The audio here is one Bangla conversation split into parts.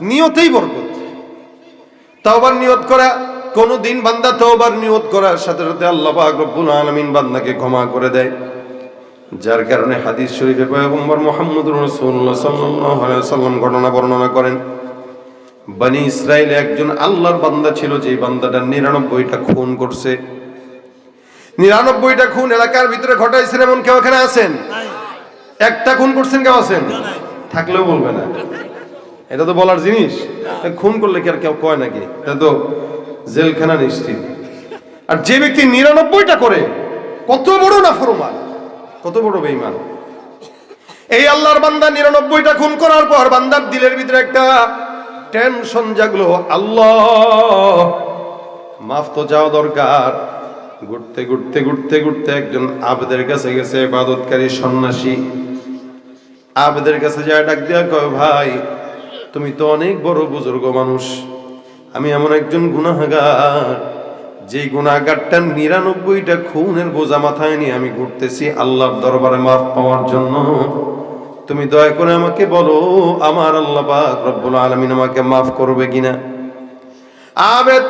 নিয়তেই বরকত। তওবার নিয়ত করা কোনো দিন বান্দা তওবার নিয়ত করার সাথে সাথে আল্লাহ পাক রব্বুল আলামিন বান্দাকে ক্ষমা করে দেয়। যার কারণে হাদিস শরীফে পয়গম্বর মুহাম্মদুর রাসূলুল্লাহ সাল্লাল্লাহু আলাইহি সাল্লাম ঘটনা বর্ণনা করেন বনি ইসরায়েলে একজন আল্লাহর বান্দা ছিল যে বান্দাটা নিরানব্বইটা খুন করছে। নিরানব্বইটা খুন এলাকার ভিতরে ঘটাইছেন এমন কেউ এখানে আছেন? একটা খুন করছেন কেউ আছেন? থাকলেও বলবে না। এটা তো বলার জিনিস। খুন করলে কি আর কেউ কয় নাকি? এটা তো জেলখানা নিশ্চিত। আর যে ব্যক্তি নিরানব্বইটা করে, কত বড় না ফরমান কত বড় বেইমান এই আল্লাহর বান্দা নিরানব্বইটা খুন করার পর বান্দার দিলের ভিতরে একটা টেনশন জাগলো, আল্লাহ, মাফ তো যাওয়া দরকার। ঘুরতে ঘুরতে ঘুরতে ঘুরতে একজন আবেদের কাছে গেছে, ইবাদতকারী সন্ন্যাসী। আবেদের কাছে যায় ডাক দিয়া কয়, ভাই তুমি তো অনেক বড় বুজুর্গ মানুষ। আমি এমন একজন গুনাহগার, যেই গুনাহগারটা নিরানব্বইটা খুনের বোঝা মাথায় নিয়ে আমি ঘুরতেছি আল্লাহর দরবারে মাফ পাওয়ার জন্য। তুমি দয়া করে আমাকে বলো, আমার আল্লাহ রব্বুল আলামিন আমাকে মাফ করবে কিনা? আবেদ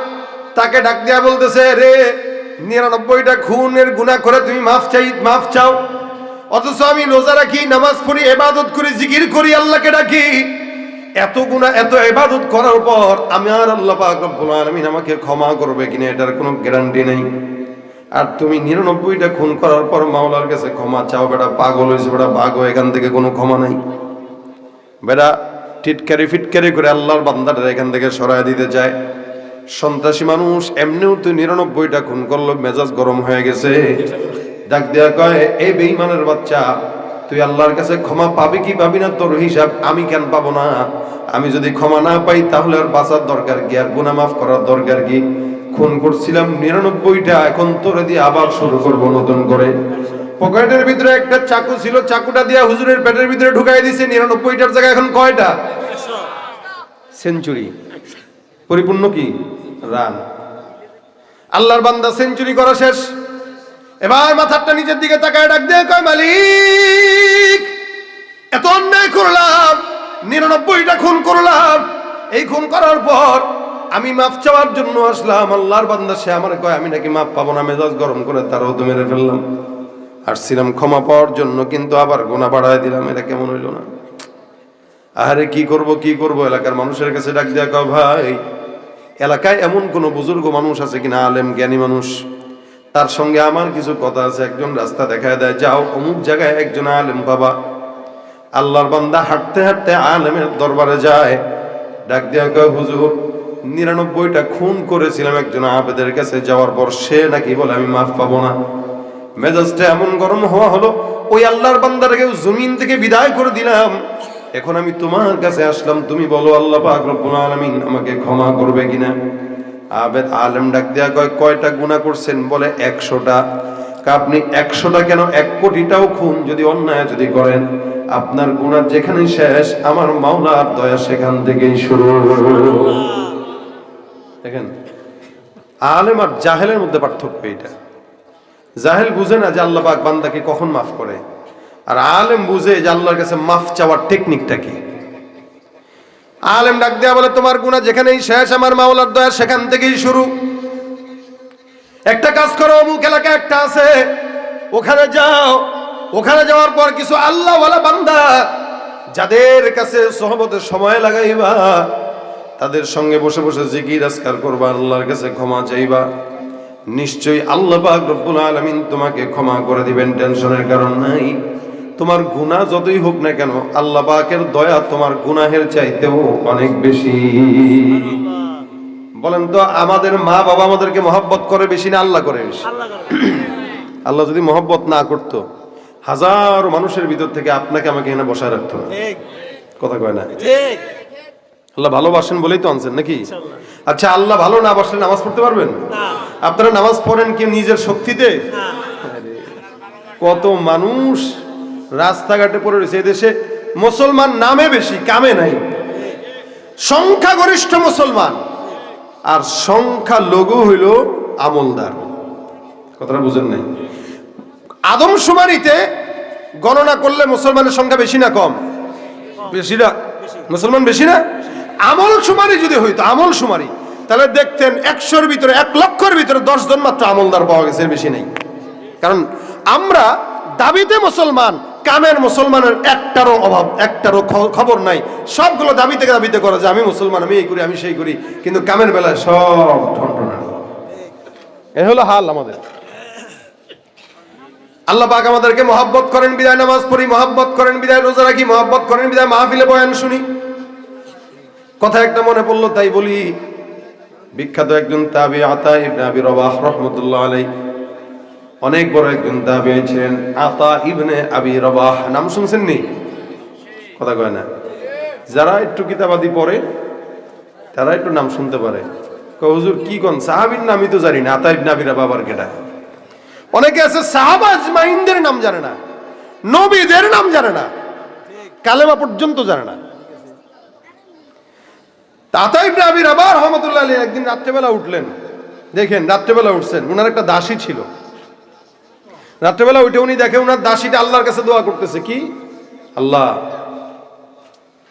তাকে ডাক দিয়া বলতেছে, রে, নিরানব্বইটা খুনের গুনাহ করে তুমি মাফ চাই, মাফ চাও। অথচ আমি রোজা রাখি, নামাজ পড়ি, এবাদত করি, জিকির করি, আল্লাহকে ডাকি। এত গুণা এত এবাদত করার পর আমি আর আল্লাহ পাক রব্বুল আলামিন আমাকে ক্ষমা করবে কিনা এটার কোনো গ্যারান্টি নেই। আর তুমি নিরানব্বইটা খুন করার পর মাওলার কাছে ক্ষমা চাও, বেটা পাগল হয়েছে, বেটা ভাগো এখান থেকে কোনো ক্ষমা নাই। বেটা টিটকারি ফিটকারি করে আল্লাহর বান্দাটা এখান থেকে সরায় দিতে চায়। সন্ত্রাসী মানুষ, এমনিও তুই নিরানব্বইটা খুন করল, মেজাজ গরম হয়ে গেছে। ডাক দেয়া কয়, এই বেইমানের বাচ্চা তুই আল্লাহর কাছে ক্ষমা পাবি কি পাবি না তোর হিসাব আমি কেন পাবো না? আমি যদি ক্ষমা না পাই, তাহলে আর বাঁচার দরকার কি? আর গুনাহ মাফ করার দরকার কি? খুন করছিলাম নিরানব্বইটা, এখন তোরে দিয়ে আবার শুরু করব নতুন করে। পকেটের ভিতরে একটা চাকু ছিল, চাকুটা দিয়ে হুজুরের পেটের ভিতরে ঢুকাই দিছে, নিরানব্বইটার জায়গায় এখন কয়টা? সেঞ্চুরি। পরিপূর্ণ কি? রান। আল্লাহর বান্দা সেঞ্চুরি করা শেষ। এবার মাথাটা নিচের দিকে তাকায় ডাক দিয়ে কয় মালিক, এত অন্যায় করলাম, নিরানব্বইটা খুন করলাম, এই খুন করার পর আমি মাফ চাওয়ার জন্য আসলাম। আল্লাহর বান্দা সে আমার কয়, আমি নাকি মাফ পাবো না, মেজাজ গরম করে তারাও তো মেরে ফেললাম। আর আসছিলাম ক্ষমা পাওয়ার জন্য, কিন্তু আবার গোনা বাড়ায় দিলাম, এটা কেমন হইল না? আহারে, কি করব কি করব? এলাকার মানুষের কাছে ডাক দিয়া, কয় ভাই, এলাকায় এমন কোন বুজুর্গ মানুষ আছে কিনা? আলেম, জ্ঞানী মানুষ। তার সঙ্গে আমার কিছু কথা আছে, একজন রাস্তা দেখায় দেয়, যাও, অমুক জায়গায় একজন আলেম বাবা। আল্লাহর বান্দা হাঁটতে হাঁটতে আলেমের দরবারে যায়, ডাক দিয়া কয়, হুজুর, নিরানব্বইটা খুন করেছিলাম একজন আবেদের কাছে, যাওয়ার পর সে নাকি বলে, আমি মাফ পাবো না। মেজাজটা এমন গরম হওয়া হলো, ওই আল্লাহর বান্দাটাকে জমিন থেকে বিদায় করে দিলাম। এখন আমি তোমার কাছে আসলাম, তুমি বলো, আল্লাহ পাক রব্বুল আলামিন আমাকে ক্ষমা করবে কিনা? আবেদ আলেম ডাক দেয়া কয়, কয়টা গুনাহ করছেন? বলে, একশোটা। আপনি একশোটা কেন? এক কোটিটাও খুন যদি অন্যায় যদি করেন, আপনার গুনাহ যেখানে শেষ, আমার মাওলার দয়া সেখান থেকেই শুরু। দেখেন, আলেম আর জাহেলের মধ্যে পার্থক্য এটা জাহেল বুঝে না যে আল্লাহ পাক বান্দাকে কখন মাফ করে, আর আলেম বুঝে যে আল্লাহর কাছে মাফ চাওয়ার টেকনিকটা কি। আলেম ডাক দেয়া বলে, তোমার গুণা যেখানেই শেষ, আমার মাওলার দয়া সেখান থেকেই শুরু। একটা কাজ করো, অমুক এলাকা একটা আছে, ওখানে যাও। ওখানে যাওয়ার পর কিছু আল্লাহ বান্দা, যাদের কাছে সহবতের সময় লাগাইবা, তাদের সঙ্গে বসে বসে জিকির, আজকার করবা, আল্লাহর কাছে ক্ষমা চাইবা। নিশ্চয়ই আল্লাহ পাক রব্বুল আলামিন তোমাকে ক্ষমা করে দিবেন, টেনশনের কারণ নাই। তোমার গুনাহ যতই হোক না কেন আল্লাহ পাকের দয়া তোমার গুনাহের চাইতেও অনেক বেশি। বলেন তো আমাদের মা বাবা আমাদেরকে মহব্বত করে বেশি না আল্লাহ করে বেশি? আল্লাহ যদি মহব্বত না করতো হাজার মানুষের ভিতর থেকে আপনাকে আমাকে এখানে বসায় রাখতো। কথা কয় না? ঠিক। আল্লাহ ভালোবাসেন বলেই তো আনছেন নাকি। আচ্ছা আল্লাহ ভালো না বাসলে নামাজ পড়তে পারবেন? না। আপনারা নামাজ পড়েন কি নিজের শক্তিতে? না। কত মানুষ রাস্তাঘাটে পড়ে রয়েছে। এদেশে মুসলমান নামে বেশি, কামে নাই। সংখ্যাগরিষ্ঠ মুসলমান। আর সংখ্যা লঘু হইল আমলদার। কথাটা বুঝেন নাই। আদমশুমারিতে গণনা করলে মুসলমানের সংখ্যা বেশি না কম? বেশি না? মুসলমান বেশি না? আমল সুমারি যদি হইতো আমল সুমারি তাহলে দেখতেন একশোর ভিতরে, এক লক্ষের ভিতরে দশ জন মাত্র আমলদার পাওয়া গেছে বেশি নেই। কারণ আমরা দাবিতে মুসলমান, কামের মুসলমানের একটারও অভাব, একটারও খবর নাই। সবগুলো দাবি থেকে দাবিতে করা যে আমি মুসলমান, আমি এই করি, আমি সেই করি, কিন্তু কামের বেলায় সব ঠনঠনানি এ হলো হাল আমাদের। আল্লাহ পাক আমাদেরকে মহাব্বত করেন, বিদায় নামাজ পড়ি, মহাব্বত করেন, বিদায় রোজা রাখি, মহাব্বত করেন, বিদায় মাহফিলে বয়ান শুনি। কথা একটা মনে পড়ল, তাই বলি, বিখ্যাত একজন তাবি আতা ইবনে আবি রবাহ রহমতুল্লাহ আলাই অনেক বড় একজন দাবি ছিলেন, আতা ইবনে আবি রবাহ, নাম শুনছেন নি কথা কয় না। যারা একটু কিতাবাদি পড়ে, তারা একটু নাম শুনতে পারে। হুজুর, কি কন সাহাবীর নামই তো জানি না, আতা ইবনে আবি রবাহ আবার কেটা অনেকে আছে সাহাবা আজমাইনদের নাম জানে না, নবীদের নাম জানে না, কালেমা পর্যন্ত জানে না। তাতা ইবনে আবি রাবাহ রহমতুল্লাহ আলী একদিন রাত্রেবেলা উঠলেন। দেখেন, রাত্রেবেলা উঠছেন, উনার একটা দাসী ছিল। রাত্রেবেলা উঠে উনি দেখে উনার দাসীটা আল্লাহর কাছে দোয়া করতেছে, কি? আল্লাহ,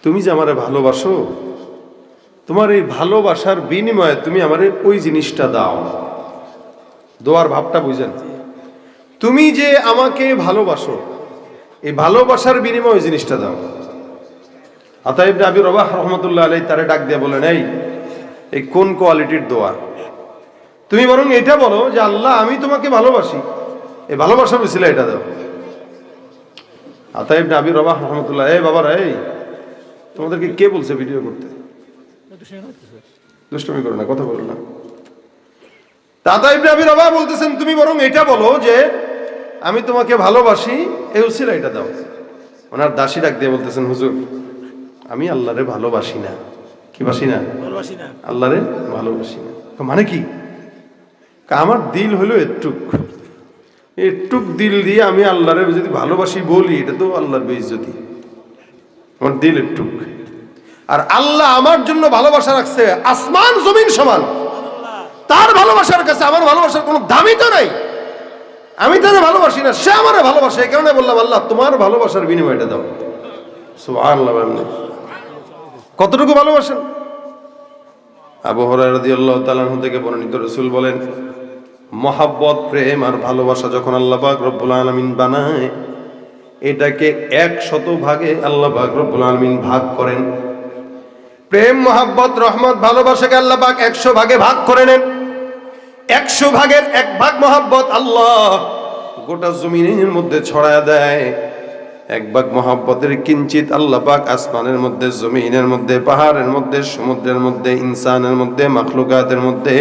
তুমি যে আমারে ভালোবাসো, তোমার এই ভালোবাসার বিনিময়ে তুমি আমারে ওই জিনিসটা দাও। দোয়ার ভাবটা বুঝেন। তুমি যে আমাকে ভালোবাসো, এই ভালোবাসার বিনিময়ে ওই জিনিসটা দাও। আতাইব আবি রবাহ রহমতুল্লাহ আলাই তারে ডাক দিয়ে বলেন, এই এই কোন কোয়ালিটির দোয়া? তুমি বরং এটা বলো যে, আল্লাহ, আমি তোমাকে ভালোবাসি। এই ভালোবাসা বুঝছিলে এটা দাও। আতাইব আবি রবাহ রহমতুল্লাহ। এই বাবারা এই তোমাদেরকে কে বলছে ভিডিও করতে? দুষ্টমি করো না কথা বলো না। দাদা ইবনে আবি রবাহ বলতেছেন তুমি বরং এটা বলো যে আমি তোমাকে ভালোবাসি এই উসিলা এটা দাও। ওনার দাসী ডাক দিয়ে বলতেছেন হুজুর আমি আল্লাহরে ভালোবাসি না। কি বাসি না? আল্লাহরে ভালোবাসি না। তো মানে কি? কা আমার দিল হলো এটুক এটুক দিল দিয়ে আমি আল্লাহরে যদি ভালোবাসি বলি, এটা তো আল্লাহর বেইজ্জতি। আমার দিল এটুক। আর আল্লাহ আমার জন্য ভালোবাসা রাখছে, আসমান, জমিন সমান। তার ভালোবাসার কাছে আমার ভালোবাসার কোনো দামই তো নাই। আমি তারে ভালোবাসি না, সে আমার ভালোবাসে, এই কারণে বললাম, আল্লাহ, তোমার ভালোবাসার বিনিময়টা দাও। বলেন। কতটুকু ভালোবাসেন? আবু হরাইরা রাদিয়াল্লাহু তাআলা আনহু থেকে বর্ণিত রসুল বলেন মহাব্বত, প্রেম আর ভালোবাসা যখন আল্লাহ পাক রব্বুল আলামিন বানায়, এটাকে এক শত ভাগে আল্লাহ পাক রব্বুল আলামিন ভাগ করেন। প্রেম, মহাব্বত, রহমত, ভালোবাসাকে আল্লাহ পাক একশো ভাগে ভাগ করে নেন। একশো ভাগের এক ভাগ মহাব্বত আল্লাহ গোটা জমিনের মধ্যে ছড়ায় দেয়। এক ভাগ মহাব্বতের কিঞ্চিত আল্লাহ পাক আসমানের মধ্যে, জমিনের মধ্যে, পাহাড়ের মধ্যে, সমুদ্রের মধ্যে, ইনসানের মধ্যে, মাখলুকাতের মধ্যে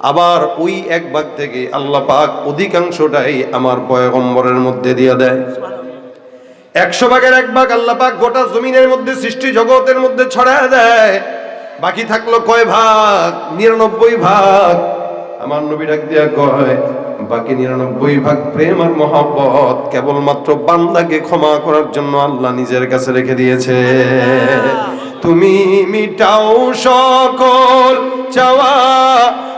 আবার ওই এক ভাগ থেকে আল্লাহ পাক অধিকাংশটাই আমার পয়গম্বরের মধ্যে দিয়ে দেয়। একশো ভাগের এক ভাগ আল্লাহ পাক গোটা জমিনের মধ্যে সৃষ্টি জগতের মধ্যে ছড়ায় দেয়। বাকি থাকল কয় ভাগ? নিরানব্বই ভাগ। আমার নবী ডাক দিয়া কয় বাকি নিরানব্বই ভাগ প্রেম আর মহব্বত কেবলমাত্র বান্দাকে ক্ষমা করার জন্য আল্লাহ নিজের কাছে রেখে দিয়েছে। তুমি মিটাও সকল চাওয়া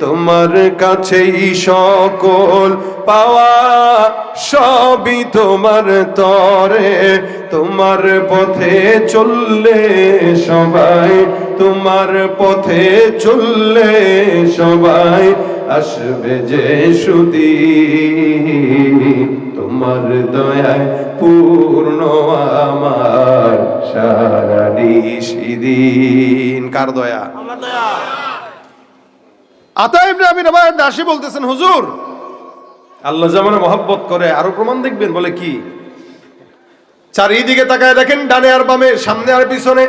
তোমার কাছেই সকল পাওয়া, সবই তোমার তরে। তোমার পথে চললে সবাই, তোমার পথে চললে সবাই আসবে যে সুদি। তোমার দয়ায় পূর্ণ আমার সারা দিন। কার দয়া? আল্লাহ দয়া। আতা ইবনে আবি রাবাহ দাসী বলতেছেন, হুজুর, আল্লাহ জামানে মহব্বত করে, আরও প্রমাণ দেখবেন, বলে কি? চারিদিকে তাকায় দেখেন, ডানে আর বামে, সামনে আর পিছনে।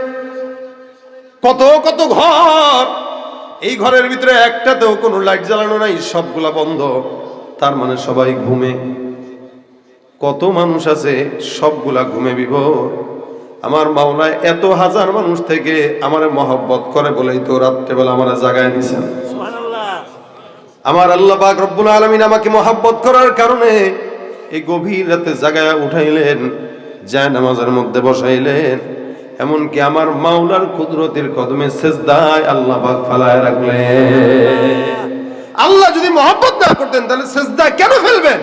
কত কত ঘর! এই ঘরের ভিতরে একটাতেও কোনো লাইট জ্বালানো নাই, সবগুলা বন্ধ। তার মানে সবাই ঘুমে। কত মানুষ আছে, সবগুলা ঘুমে বিভোর। আমার মাওলায় এত হাজার মানুষ থেকে আমার মহব্বত করে বলেই তো রাত্রেবেলা আমার জাগায় নিছেন আমার আল্লাহ পাক রব্বুল আলামিন আমাকে মহাব্বত করার কারণে এই গভীর রাতে জাগায় উঠাইলেন যায় নামাজের মধ্যে বসাইলেন। এমনকি আমার মাওলার কুদরতের কদমে সেজদায় আল্লাহ পাক ফালায় রাখলেন। আল্লাহ যদি মহব্বত না করতেন, তাহলে সেজদায় কেন ফেলবেন?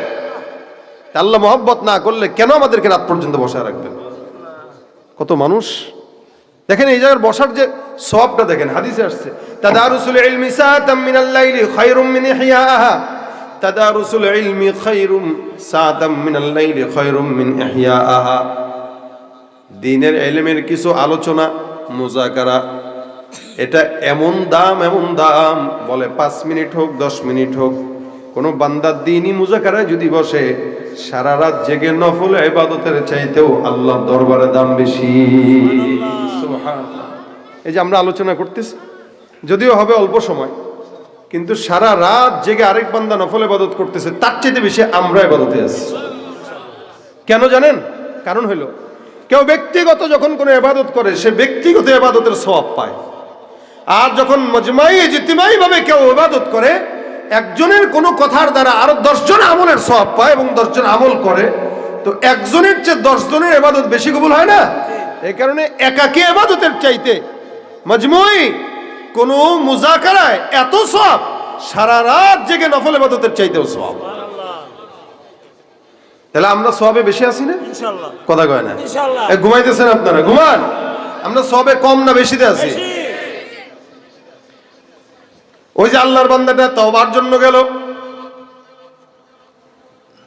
আল্লাহ মহব্বত না করলে কেন আমাদেরকে রাত পর্যন্ত বসায় রাখবেন? কত মানুষ দেখেন এই জায়গার বসার যে সবটা দেখেন, হাদিসে আসছে, তাদারুসুল ইলমি সাতাম মিনাল লাইলি খায়রুম মিন ইহয়াহা তাদারুসুল ইলমি খায়রুম সাতাম মিনাল লাইলি খায়রুম মিন ইহয়াহা দিনের এলেমের কিছু আলোচনা, মুজাকারা এটা এমন দাম এমন দাম বলে, পাঁচ মিনিট হোক, দশ মিনিট হোক কোনো বান্দার দিনই মুজাকারায় যদি বসে, সারা রাত জেগে নফল ইবাদতের চাইতেও আল্লাহ দরবারে দাম বেশি এই যে আমরা আলোচনা করতেছি, যদিও হবে অল্প সময়, কিন্তু সারা রাত জেগে আরেক বান্দা নফল ইবাদত করতেছে, তার চাইতে বেশি আমরা ইবাদতে আছি। কেন জানেন? কারণ হইল, কেউ ব্যক্তিগত যখন কোনো এবাদত করে, সে ব্যক্তিগত এবাদতের সওয়াব পায়। আর যখন মজমাই জিতিমাই ভাবে কেউ ইবাদত করে, একজনের কোনো কথার দ্বারা আরও দশজন আমলের সওয়াব পায় এবং দশজন আমল করে, তো একজনের চেয়ে দশজনের এবাদত বেশি কবুল হয় না? এই কারণে একাকী এবাদতের চাইতে মজমুই কোন মুজাকারায় এত সব সারা রাত জেগে নফল এবাদতের চাইতেও সব তাহলে আমরা সবে বেশি আছি না? কথা কয় না? ঘুমাইতেছেন আপনারা? ঘুমান। আমরা সবে কম না বেশিতে আছি। ওই যে আল্লাহর বান্দাটা তবার জন্য গেল।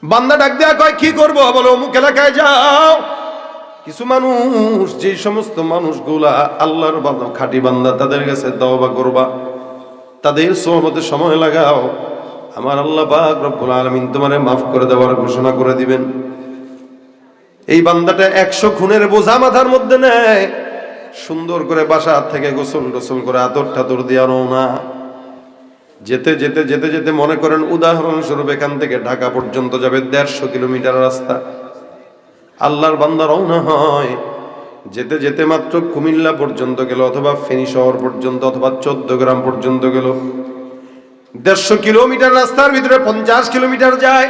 বান্দা ডাক দেয়া কয় কি করব? বলো অমুক এলাকায় যাও। কিছু মানুষ যে সমস্ত মানুষগুলা আল্লাহর বান্দা, খাঁটি বান্দা, তাদের কাছে তওবা করবা, তাদের সোহবতে সময় লাগাও। আমার আল্লাহ পাক রব্বুল আলামিন তোমারে মাফ করে দেওয়ার ঘোষণা করে দিবেন। এই বান্দাটা একশো খুনের বোঝা মাথার মধ্যে নেয়। সুন্দর করে বাসা থেকে গোসল টোসল করে আদর ঠাদর দিয়া না। যেতে যেতে যেতে যেতে মনে করেন, উদাহরণস্বরূপ এখান থেকে ঢাকা পর্যন্ত যাবে দেড়শো কিলোমিটার রাস্তা। আল্লাহর বান্দা রওনা হয়। যেতে যেতে মাত্র কুমিল্লা পর্যন্ত গেল অথবা ফেনী শহর পর্যন্ত অথবা চোদ্দ গ্রাম পর্যন্ত গেল। দেড়শো কিলোমিটার রাস্তার ভিতরে পঞ্চাশ কিলোমিটার যায়।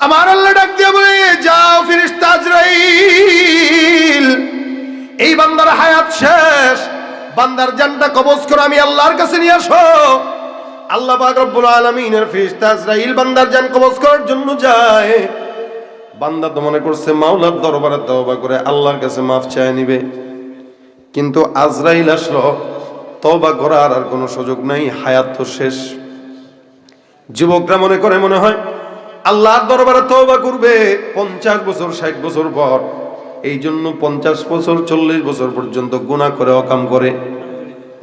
আমার আল্লাহ ডাক দিয়ে বলে, যাও আজরাইল। এই বান্দার হায়াত শেষ। বান্দার জানটা কবজ করে আমি আল্লাহর কাছে নিয়ে আসো। আল্লাহ পাক রব্বুল আলামিনের ফিরিস্তা আজরাইল বান্দার জান কবজ করার জন্য যায়। বান্দা তো মনে করছে মাওলার দরবারে তওবা করে আল্লাহর কাছে মাফ চায় নিবে। কিন্তু আজরাইল আসলো, তওবা করার আর কোনো সুযোগ নাই, হায়াত তো শেষ। যুবকরা মনে করে মনে হয়, আল্লাহর দরবারে তওবা করবে পঞ্চাশ বছর, ষাট বছর পর। এই জন্য পঞ্চাশ বছর, চল্লিশ বছর পর্যন্ত গুণা করে অকাম করে।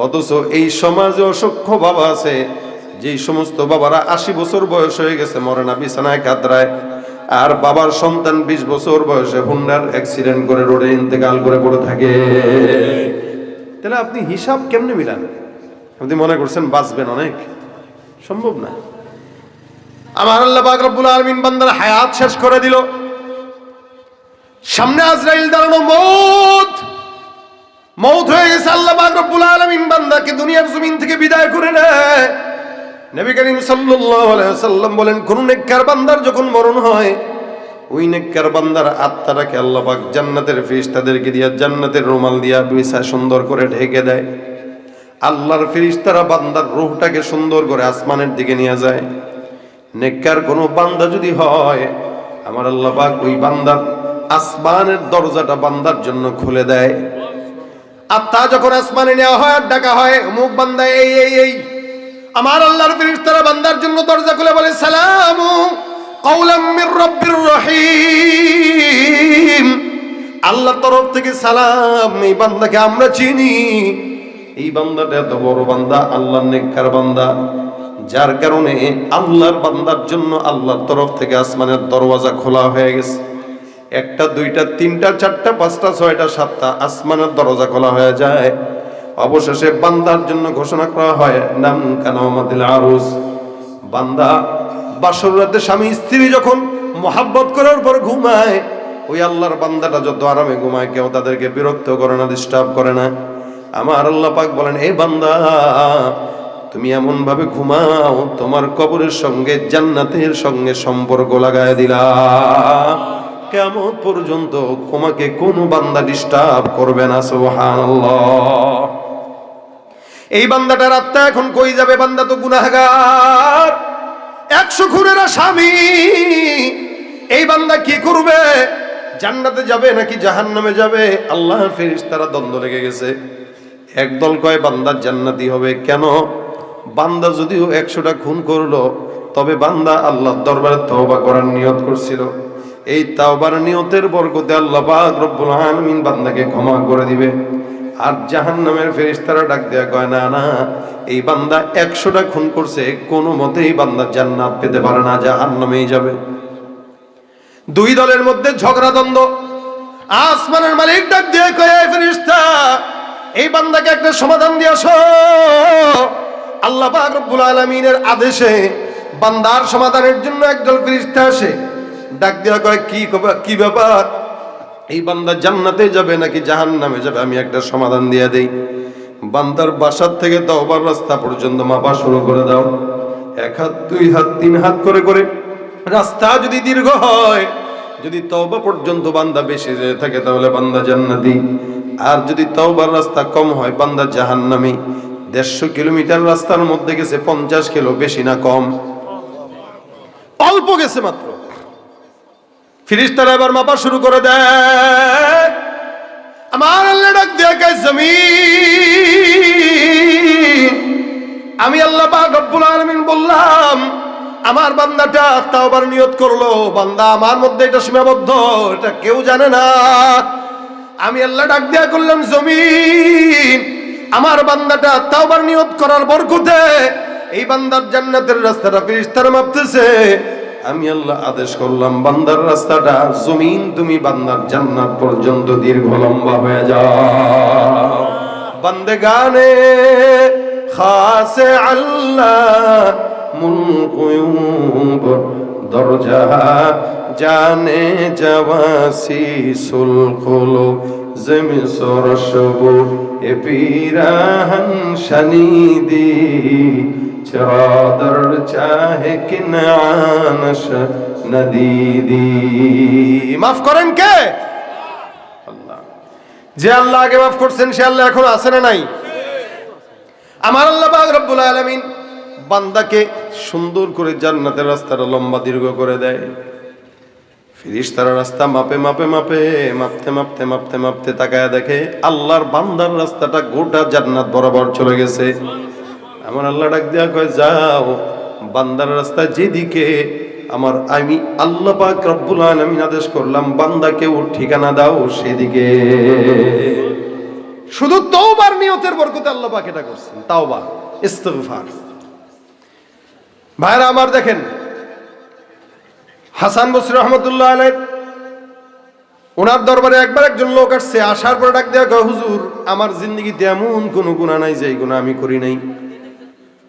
অথচ এই সমাজে অসংখ্য বাবা আছে, যেই সমস্ত বাবারা আশি বছর বয়স হয়ে গেছে মরে না বিছানায় কাতরায়। আর বাবার সন্তান বিশ বছর বয়সে হুন্ডার অ্যাক্সিডেন্ট করে রোডে ইন্তেকাল করে পড়ে থাকে। তাহলে আপনি হিসাব কেমনে মিলান? আপনি মনে করছেন বাঁচবেন অনেক? সম্ভব না। আমার আল্লাহ পাক রব্বুল আলামিন বান্দার হায়াত শেষ করে দিল। সামনে আজরাইল দাঁড়ানো মৌত। মৌত হয়ে গেছে আল্লাহ পাক রব্বুল আলামিন বান্দাকে দুনিয়ার জমিন থেকে বিদায় করে নেয়। নবী করিম আলাইহি বলেন, কোন নেককার বান্দার যখন মরণ হয়, ওই নেককার বান্দার আত্মাটাকে আল্লাহ পাক জান্নাতের ফেরেশতাদেরকে দিয়া, জান্নাতের রুমাল দিয়া বিছা সুন্দর করে ঢেকে দেয়। আল্লাহর ফেরেশতারা বান্দার রুহটাকে সুন্দর করে আসমানের দিকে নিয়ে যায়। নেককার কোনো বান্দা যদি হয়, আমার আল্লাহ পাক ওই বান্দার আসমানের দরজাটা বান্দার জন্য খুলে দেয়। আত্মা যখন আসমানে নেওয়া হয় আর ডাকা হয়, অমুক বান্দা এই এই এই আমার আল্লাহর ফেরেশতারা বান্দার জন্য দরজা খুলে বলে, সালামু রহিম। আল্লাহর তরফ থেকে সালাম, এই বান্দাকে আমরা চিনি। এই বান্দাটা এত বড় বান্দা, আল্লাহর নেককার বান্দা। যার কারণে আল্লাহর বান্দার জন্য আল্লাহর তরফ থেকে আসমানের দরওয়াজা খোলা হয়ে গেছে। একটা, দুইটা, তিনটা, চারটা, পাঁচটা, ছয়টা, সাতটা আসমানের দরজা খোলা হয়ে যায়। অবশেষে বান্দার জন্য ঘোষণা করা হয়, নাম কানামাতিল আরুস বান্দা বাসর রাতে স্বামী, স্ত্রী যখন মহাব্বত করার পর ঘুমায়, ওই আল্লাহর বান্দাটা যত আরামে ঘুমায়, কেউ তাদেরকে বিরক্ত করে না ডিস্টার্ব করে না। আমার আল্লাহ পাক বলেন, এই বান্দা, তুমি এমন ভাবে ঘুমাও, তোমার কবরের সঙ্গে, জান্নাতের সঙ্গে সম্পর্ক লাগায় দিলা। কেমন পর্যন্ত তোমাকে কোনো বান্দা ডিস্টার্ব করবে না, সুবহানাল্লাহ। এই বান্দাটার আত্মা এখন কই যাবে? বান্দা তো গুনাহগার। একশো খুনের স্বামী এই বান্দা কি করবে? জান্নাতে যাবে নাকি জাহান্নামে যাবে? আল্লাহ ফেরিস তারা দ্বন্দ্ব লেগে গেছে। একদল কয় বান্দার জান্নাতি হবে। কেন? বান্দা যদিও একশোটা খুন করল, তবে বান্দা আল্লাহর দরবারে তওবা করার নিয়ত করছিল। এই তাওবার নিয়তের বরকতে আল্লাহ পাক রব্বুল আলামিন বান্দাকে ক্ষমা করে দিবে। আর জাহান জাহান্নামের ফেরেশতারা ডাক দেয়া কয়, না না, এই বান্দা একশোটা খুন করছে, কোনো মতেই বান্দা জান্নাত পেতে পারে না, জাহান্নামেই যাবে। দুই দলের মধ্যে ঝগড়া, দ্বন্দ্ব। আসমানের মালিক ডাক দিয়ে কয় "এই ফেরেশতা, এই বান্দাকে একটা সমাধান দিয়ে আসো। আল্লাহ রব্বুল আলামিনের আদেশে বান্দার সমাধানের জন্য একদল ফেরেশতা আসে। ডাক দেওয়া কয়, কি কি ব্যাপার? এই বান্দা জান্নাতে যাবে নাকি জাহান্নামে যাবে? আমি একটা সমাধান দিয়ে দেই। বান্দার বাসার থেকে তওবার রাস্তা পর্যন্ত মাপা শুরু করে দাও। এক হাত, দুই হাত, তিন হাত করে করে। রাস্তা যদি দীর্ঘ হয়, যদি তওবা পর্যন্ত বান্দা বেশি যেয়ে থাকে, তাহলে বান্দা জান্নাতি। আর যদি তওবার রাস্তা কম হয়, বান্দা জাহান্নামী। দেড়শো কিলোমিটার রাস্তার মধ্যে গেছে, পঞ্চাশ কিলো, বেশি না কম। অল্প গেছে মাত্র। ফিরিস্তারা এবার মাপা শুরু করে দেয়। আমার আল্লাহ ডাক কয় জমিন? আমি আল্লাহ পাক রব্বুল আলামিন বললাম, আমার বান্দাটা তাওবার নিয়ত করল, বান্দা আমার মধ্যে এটা সীমাবদ্ধ, এটা কেউ জানে না। আমি আল্লাহ ডাক দিয়া করলাম, জমিন, আমার বান্দাটা তাওবার নিয়ত করার বরকতে এই বান্দার জান্নাতের রাস্তাটা ফিরিস্তারা মাপতেছে। আমি আল্লাহ আদেশ করলাম, বান্দার রাস্তাটা, জমিন তুমি বান্দার জান্নাত পর্যন্ত দীর্ঘ লম্বা হয়ে যাও। বান্দে গানে খাস আল্লাহ মুলকুয়ুব দরজা, জানে জওয়াসি সুলকুলু জমি সরসবু এ পিরাহন শনিদি। চাদর চাহে কিনানশ নদীদি মাফ করেন কে আল্লাহ যে আল্লাহ আগে মাফ করছেন, সে আল্লাহ এখন আছে না নাই? আমার আল্লাহ পাক রব্বুল আলামিন বান্দাকে সুন্দর করে জান্নাতের রাস্তাটা লম্বা দীর্ঘ করে দেয়। ফিরিস্তারা রাস্তা মাপে মাপে মাপে, মাপতে মাপতে মাপতে মাপতে তাকায় দেখে আল্লাহর বান্দার রাস্তাটা গোটা জান্নাত বরাবর চলে গেছে। আমার আল্লাহ ডাক দেওয়া কয়, যাও, বান্দার রাস্তা যেদিকে, আমার আমি আল্লাহ পাক রব্বুল আলামিন আদেশ করলাম, বান্দাকে ও ঠিকানা দাও সেদিকে। শুধু তওবার নিয়তের বরকতে আল্লাহ পাক এটা করছেন। তাওবা, ইস্তিগফার। ভাইরা আমার দেখেন, হাসান বসরি রহমতুল্লাহ আলাই ওনার দরবারে একবার একজন লোক আসছে, আসার পরে ডাক দেওয়া হুজুর, আমার জিন্দগিতে এমন কোনো গুণা নাই যে গুণা আমি করি নাই।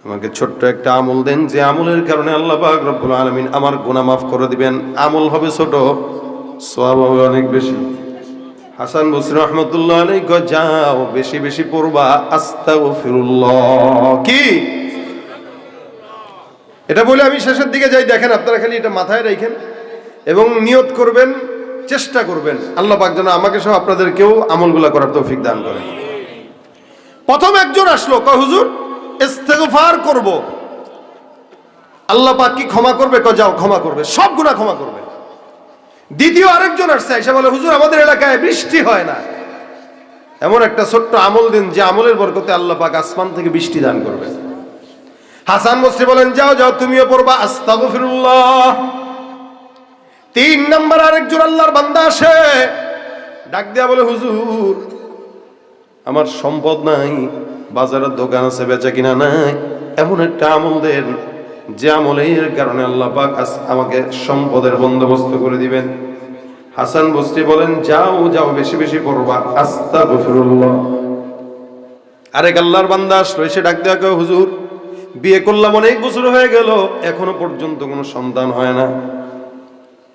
আমাকে ছোট্ট একটা আমল দেন, যে আমলের কারণে আল্লাহ পাক আলামিন আমার গুনাহ মাফ করে দিবেন। আমল হবে ছোট, সওয়াব হবে অনেক বেশি। হাসান বসরি রহমতুল্লাহ কয়, যাও, বেশি বেশি পড়বা, আস্তাগফিরুল্লাহ। কি? এটা বলে আমি শেষের দিকে যাই, দেখেন আপনারা খালি এটা মাথায় রাখেন এবং নিয়ত করবেন, চেষ্টা করবেন। আল্লাহ পাক যেন আমাকে সহ আপনাদেরকেও আমলগুলা করার তৌফিক দান করেন। প্রথম একজন আসলো, কয়, হুজুর ইস্তেগফার করব। আল্লাহ পাক কি ক্ষমা করবে? কয়, যাও, ক্ষমা করবে। সব গুনাহ ক্ষমা করবে। দ্বিতীয় আরেকজন আসছে, এসে বলে, হুজুর, আমাদের এলাকায় বৃষ্টি হয় না। এমন একটা ছোট্ট আমল দিন, যে আমলের বরকতে আল্লাহ পাক আসমান থেকে বৃষ্টি দান করবে। হাসান মুসরি বলেন, যাও যাও, তুমিও পড়বা, আস্তাগফিরুল্লাহ। তিন নাম্বার আরেকজন আল্লাহর বান্দা আসে, ডাক দিয়া বলে, হুজুর, আমার সম্পদ নাই বাজারের দোকান আছে, বেচা কিনা নাই, এমন একটা আমল দেন যে আমলের কারণে আল্লাহ পাক আমাকে সম্পদের বন্দোবস্ত করে দিবেন। হাসান বস্তি বলেন, যাও যাও, বেশি বেশি পড়বা। আস্তাগফিরুল্লাহ। আরেক আল্লাহর বান্দা আসলো, এসে ডাক দেওয়া হুজুর, বিয়ে করলাম, অনেক বছর হয়ে গেল, এখনও পর্যন্ত কোনো সন্তান হয় না।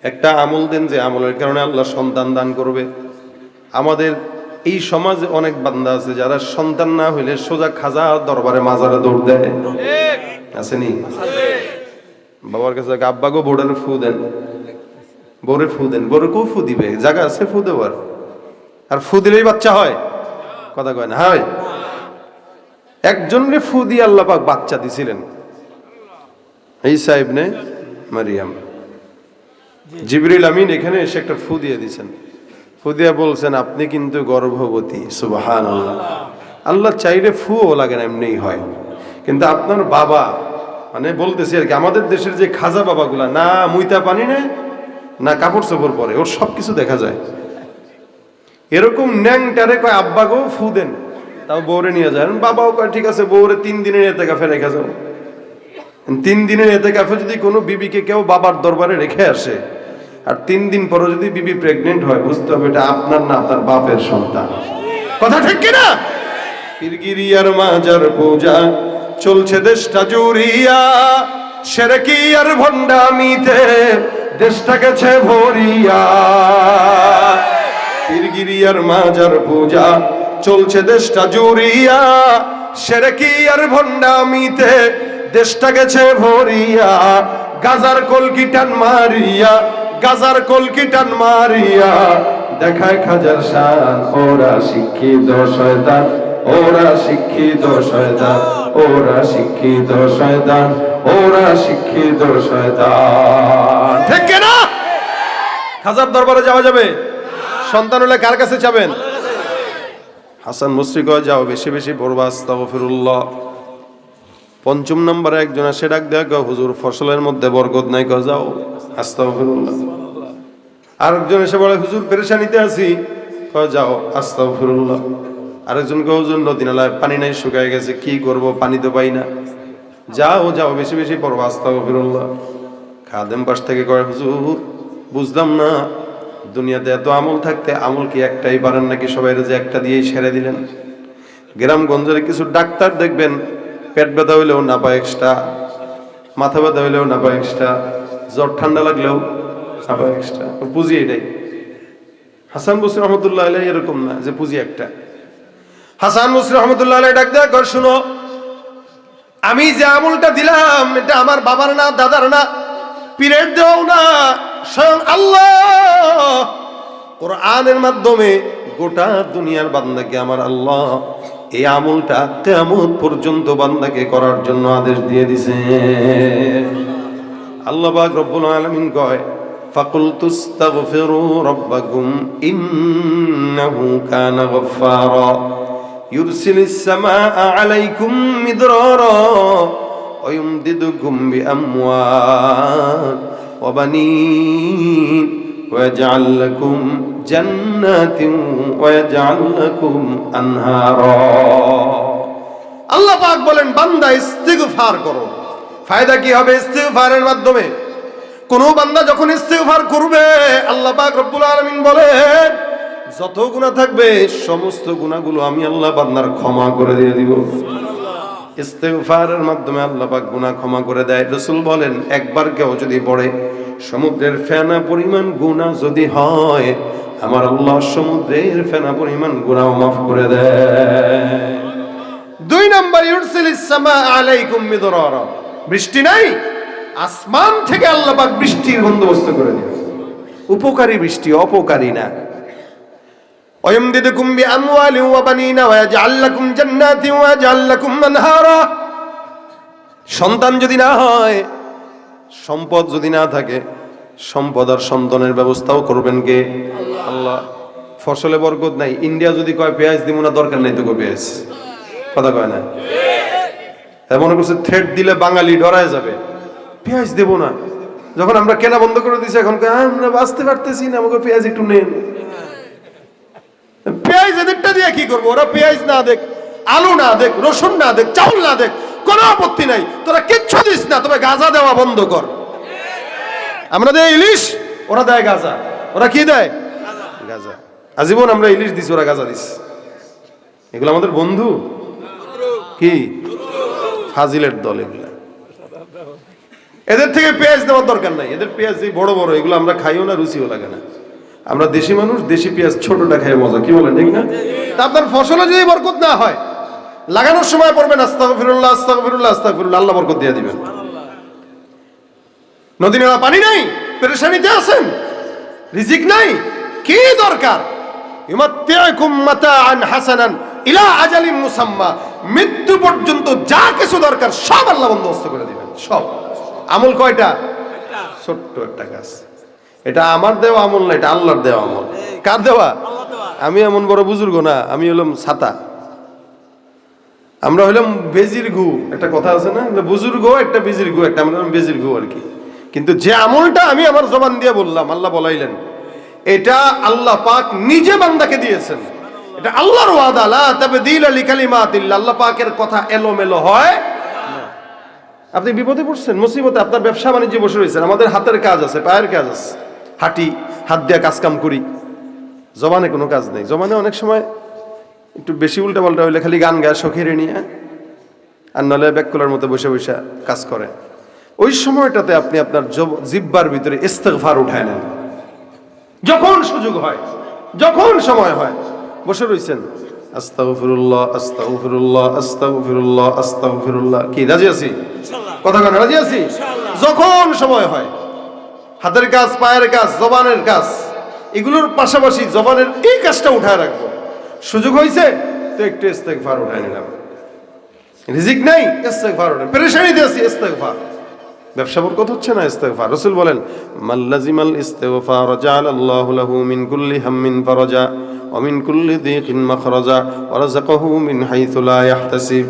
একটা আমল দেন যে আমলের কারণে আল্লাহ সন্তান দান করবে। আমাদের এই সমাজে অনেক বান্দা আছে যারা সন্তান না হইলে সোজা খাজা দরবারে মাজারে দৌড় দেয়। আসেনি? বাবার কাছে আব্বাগো বোর্ডের ফু দেন। বউরে ফু দেন। বউরে কেউ ফু দিবে? জায়গা আছে ফু দেওয়ার? আর ফু দিলেই বাচ্চা হয়? কথা কয় না, হয়? একজনরে ফু দিয়ে আল্লাহ পাক বাচ্চা দিছিলেন। এই সাহেব নে মারিয়াম। জিবরিল আমিন এখানে এসে একটা ফু দিয়ে দিছেন। ফু দিয়ে বলছেন, আপনি কিন্তু গর্ভবতী সুবাহান আল্লাহ চাইলে ফুও লাগে না, এমনিই হয়। কিন্তু আপনার বাবা মানে বলতেছি আর কি, আমাদের দেশের যে খাজা বাবাগুলা, না মুইতা পানি নেয়, না কাপড় চোপড় পরে, ওর সব কিছু দেখা যায়। এরকম ন্যাং ন্যাংটারে কয় আব্বা গো ফু দেন। তাও বউরে নিয়ে যায়। বাবাও কয়, ঠিক আছে, বউরে তিন দিনের এতে কাফে রেখে যাও। তিন দিনের এতে কাফে যদি কোনো বিবিকে কেউ বাবার দরবারে রেখে আসে আর তিন দিন পরে যদি বিবি প্রেগনেন্ট হয়, বুঝতে হবে এটা আপনার না আপনার বাপের সন্তান। কথা ঠিক কিনা? পীরগিরিয়ার মাজার পূজা, চলছে দেশটা জুড়িয়া। সেরেকি আর ভণ্ডামিতে দেশটা গেছে ভরিয়া। পীরগিরিয়ার মাজার পূজা, চলছে দেশটা জুড়িয়া। সেরেকি আর ভণ্ডামিতে দেশটা গেছে ভরিয়া। গাজার কলকিটান মারিয়া গাজার কলকিটান মারিয়া, দেখায় খাজার শান। ওরা শিক্ষিত শয়তান, ওরা শিক্ষিত শয়তান, ওরা শিক্ষিত শয়তান, ওরা শিক্ষিত শয়তান। ঠিক না? খাজার দরবারে যাওয়া যাবে? সন্তান হলে কার কাছে যাবেন? হাসান মুসরি কয়, যাও, বেশি বেশি পড়বা, আস্তাগফিরুল্লাহ। পঞ্চম নম্বরে একজন আসে, ডাক দেয়া হুজুর, ফসলের মধ্যে বরকত নাই, কয়, যাও। আস্তাগফিরুল্লাহ। আরেকজন এসে বলে, হুজুর, পেরেশানিতে আছি। কয়, যাও। আস্তাগফিরুল্লাহ। আরেকজন কয়, হুজুর নদী নালায় পানি নাই, শুকায় গেছে, কি করব? পানি তো পাই না। যাও যাও, বেশি বেশি পড়ব। আস্তাগফিরুল্লাহ। খাদেম পাশ থেকে কয়, হুজুর, বুঝলাম না। দুনিয়াতে এত আমল থাকতে আমল কি একটাই পারেন নাকি সবাই যে একটা দিয়েই সেরে দিলেন? গ্রামগঞ্জের কিছু ডাক্তার দেখবেন পেট ব্যথা হইলেও না পায় এক্সট্রা মাথা ব্যথা হইলেও না পায় এক্সট্রা জ্বর ঠান্ডা লাগলেও না পায় এক্সট্রা পুঁজি এটাই। হাসান বসির রহমতুল্লাহ আলাই এরকম না যে পুঁজি একটা। হাসান বসির রহমতুল্লাহ আলাই ডাক কর, শুনো। আমি যে আমলটা দিলাম, এটা আমার বাবার না, দাদার না, পীরের দেও না, স্বয়ং আল্লাহ। কোরআনের মাধ্যমে গোটা দুনিয়ার বান্দাকে আমার আল্লাহ এই আমলটা কেমন পর্যন্ত বান্দাকে করার জন্য আদেশ দিয়ে দিছে আল্লাহ পাক রব্বুল আলামিন কয় فقلت استغفروا ربكم إنه كان غفارا يرسل السماء عليكم مدرارا ويمددكم بأموال وبنين ويجعل لكم جنات ويجعل لكم أنهارا আল্লাহ পাক বলেন বান্দা ইস্তিগফার করো ফায়দা কি হবে ইস্তিগফারের মাধ্যমে কোন বান্দা যখন ইস্তিগফার করবে আল্লাহ পাক রব্বুল আলামিন বলেন যত গুনাহ থাকবে সমস্ত গুনাহগুলো আমি আল্লাহ বান্দার ক্ষমা করে দিয়ে দিব ইস্তেগফারের মাধ্যমে আল্লাহ পাক গুনাহ ক্ষমা করে দেয় রাসূল বলেন একবার কেউ যদি পড়ে সমুদ্রের ফেনা পরিমাণ গুনাহ যদি হয় আমার আল্লাহ সমুদ্রের ফেনা পরিমাণ গুনাহ মাফ করে দেয় দুই নাম্বার ইউরসিলিস সামা আলাইকুম মিদরারা বৃষ্টি নাই আসমান থেকে আল্লাহ পাক বৃষ্টির বন্দোবস্ত করে দিবে উপকারী বৃষ্টি অপকারী না ويمددكم بأموال وبنين ويجعل لكم جنات ويجعل لكم أنهارا সন্তান যদি না হয় সম্পদ যদি না থাকে সম্পদ আর সন্তানের ব্যবস্থাও করবেন কে? আল্লাহ। ফসলে বরকত নাই। ইন্ডিয়া যদি কয় পেঁয়াজ দিব না দরকার নাই তো পেঁয়াজ। কথা কয় না? তাই মনে করছে থ্রেড দিলে বাঙালি ডরায় যাবে। পেঁয়াজ দেবো না। যখন আমরা কেনা বন্ধ করে দিছি এখন কয়, আমরা বাঁচতে পারতেছি না আমাকে পেঁয়াজ একটু নেন। পেঁয়াজ এদেরটা দিয়ে কি করব? ওরা পেঁয়াজ না দেখ আলু না দেখ রসুন না দেখ চাউল না দেখ কোনো আপত্তি নাই। তোরা কিচ্ছু দিস না, তবে গাজা দেওয়া বন্ধ কর। আমরা দেয় ইলিশ, ওরা দেয় গাজা। ওরা কি দেয়? গাজা। আজীবন আমরা ইলিশ দিছি, ওরা গাজা দিস এগুলো আমাদের বন্ধু? কি? ফাজিলের দল এগুলা। এদের থেকে পেঁয়াজ দেওয়ার দরকার নাই। এদের পেঁয়াজ যে বড় বড়, এগুলো আমরা খাইও না, রুচিও লাগে না। আমরা দেশি মানুষ, দেশি পেঁয়াজ ছোটটা খাই মজা। কি বলেন, ঠিক না? তা আপনার ফসলে যদি বরকত না হয় লাগানোর সময় পড়বেন আস্তাগফিরুল্লাহ আস্তাগফিরুল্লাহ আস্তাগফিরুল্লাহ আল্লাহ বরকত দিয়ে দিবেন। নদী নালা পানি নাই পেরেশানিতে আছেন রিজিক নাই কি দরকার? ইউমাত্তিউকুম মাতাআন হাসানান ইলা আজালিন মুসাম্মা মৃত্যু পর্যন্ত যা কিছু দরকার সব আল্লাহ বন্দোবস্ত করে দিবেন সব। আমল কয়টা? ছোট্ট একটা কাজ এটা আমার দেওয়া আমল না এটা আল্লাহর দেওয়া আমল। কার দেওয়া। আমি এমন বড় বুজুর্গ না আমি হলাম ছাতা। আমরা হইলাম বেজির গু, একটা কথা আছে না? বুজুর্গ একটা বেজির গু, একটা আমরা বেজির গু আর কি। কিন্তু যে আমলটা আমি আমার জবান দিয়ে বললাম, আল্লাহ বলাইলেন, এটা আল্লাহ পাক নিজে বান্দাকে দিয়েছেন। এটা আল্লাহর ওয়াদা, লা তাবদীল লিকালিমাতিল্লাহ। আল্লাহ পাকের কথা এলোমেলো হয় আপনি বিপদে পড়ছেন, মুসিবতে আপনার ব্যবসা বাণিজ্যে বসে রয়েছেন, আমাদের হাতের কাজ আছে, পায়ের কাজ আছে। হাঁটি, হাত দিয়ে কাজ কাম করি। জবানে কোনো কাজ নেই। জবানে অনেক সময় একটু বেশি উল্টা পাল্টা হইলে খালি গান গায় শখের নিয়ে। আর নলে ব্যাককুলার মতো বসে বসে কাজ করে। ওই সময়টাতে আপনি আপনার জব- জিব্বার ভিতরে ইস্তেগফার উঠায় নেন। যখন সুযোগ হয় যখন সময় হয় বসে রইছেন। আস্তাগফিরুল্লাহ আস্তাগফিরুল্লাহ আস্তাগফিরুল্লাহ আস্তাগফিরুল্লাহ। কি রাজি আছি? কথা কেন রাজি আছি? যখন সময় হয় হাতের কাজ পায়ের কাজ জবানের কাজ এগুলোর পাশাপাশি জবানের এই কাজটা উঠায় রাখব। সুযোগ হয়েছে তো একটু ইস্তেগফার উঠায় নিলাম। রিজিক নাই, ইস্তেগফার উঠায় পেরেশানিতে আছি ইস্তেগফার। ব্যবসা বরকত হচ্ছে না ইস্তেগফার? রাসূল বলেন মাল্লাজিমাল ইস্তেগফার জাআলাল্লাহু লাহু মিন কুল্লি হাম্মিন ফারাজা, ওয়া মিন কুল্লি দীকিন মাখরাজা, ওয়া রাযাকাহু মিন হাইথু লা ইয়াহতাসিব।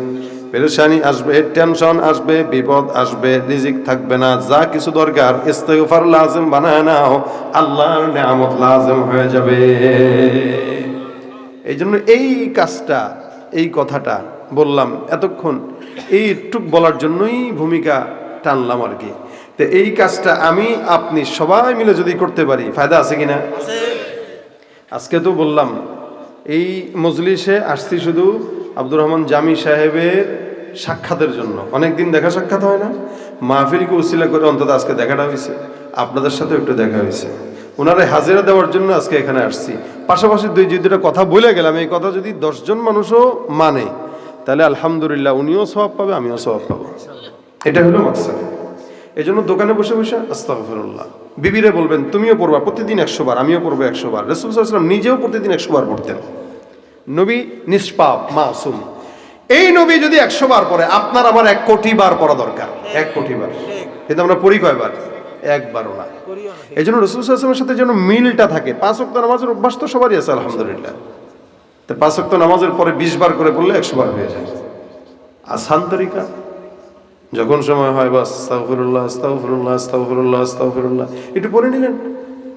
পেরেশানি আসবে, টেনশন আসবে, বিপদ আসবে, রিজিক থাকবে না, যা কিছু দরকার, ইস্তেগফার লাজিম বানায় নাও, আল্লাহর নিয়ামত লাজিম হয়ে যাবে। এই জন্য এই কাজটা এই কথাটা বললাম এতক্ষণ। এই টুক বলার জন্যই ভূমিকা টানলাম আর কি। তো এই কাজটা আমি আপনি সবাই মিলে যদি করতে পারি ফায়দা আছে কিনা? আজকে তো বললাম এই মজলিসে আসছি শুধু আব্দুর রহমান জামি সাহেবের সাক্ষাতের জন্য। অনেক দিন দেখা সাক্ষাৎ হয় না। মাহফিলকে উসিলা করে অন্তত আজকে দেখাটা হয়েছে। আপনাদের সাথে একটু দেখা হয়েছে। ওনারে হাজিরা দেওয়ার জন্য আজকে এখানে আসছি। পাশাপাশি দুই দুটা কথা বলে গেলাম, এই কথা যদি দশজন মানুষও মানে তাহলে আলহামদুলিল্লাহ উনিও স্বভাব পাবে, আমিও স্বভাব পাবো। এটা হলো মাকসাদ। এই জন্য দোকানে বসে বসে আস্তাগফিরুল্লাহ। বিবিরে বলবেন, তুমিও পড়বা, প্রতিদিন একশো বার, আমিও পড়ব একশো বার। রসুল নিজেও প্রতিদিন একশো বার পড়তেন। নবী নিষ্পাপ, মাসুম। এই নবী যদি একশো বার পড়ে, আপনার আমার এক কোটি বার পড়া দরকার। এক কোটি বার। কিন্তু আমরা পড়ি কয়বার? একবারও না। এই জন্য রসুল সাল্লামের সাথে যেন মিলটা থাকে। পাঁচ অক্ট নামাজের অভ্যাস তো সবারই আছে আলহামদুলিল্লাহ। তো পাঁচ অক্ট নামাজের পরে বিশ বার করে পড়লে একশো বার হয়ে যায়। আসান তরিকা যখন সময় হয় বাস আস্তাগফিরুল্লাহ আস্তাগফিরুল্লাহ আস্তাগফিরুল্লাহ আস্তাগফিরুল্লাহ। একটু পড়ে নিলেন।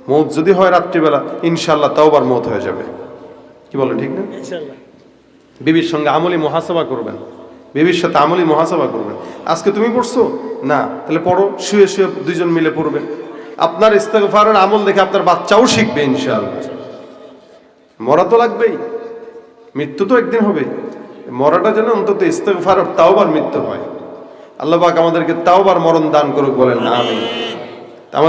মৌত যদি হয় রাত্রিবেলা ইনশাল্লাহ তাও তাওবার মত হয়ে যাবে। কি বলেন ঠিক না? বিবির সঙ্গে আমলি মহাসভা করবেন। বিবির সাথে আমলি মহাসভা করবেন। আজকে তুমি পড়ছো? না, তাহলে পড়ো, শুয়ে শুয়ে দুজন মিলে পড়বেন। আপনার ইস্তেগফারের আমল দেখে আপনার বাচ্চাও শিখবে ইনশাআল্লাহ। মরা তো লাগবেই, মৃত্যু তো একদিন হবে। মরাটা যেন অন্তত ইস্তেগফার তাওবার মৃত্যু হয়। আল্লাহ পাক আমাদেরকে তাওবার মরণ দান করুক বলেন না আমি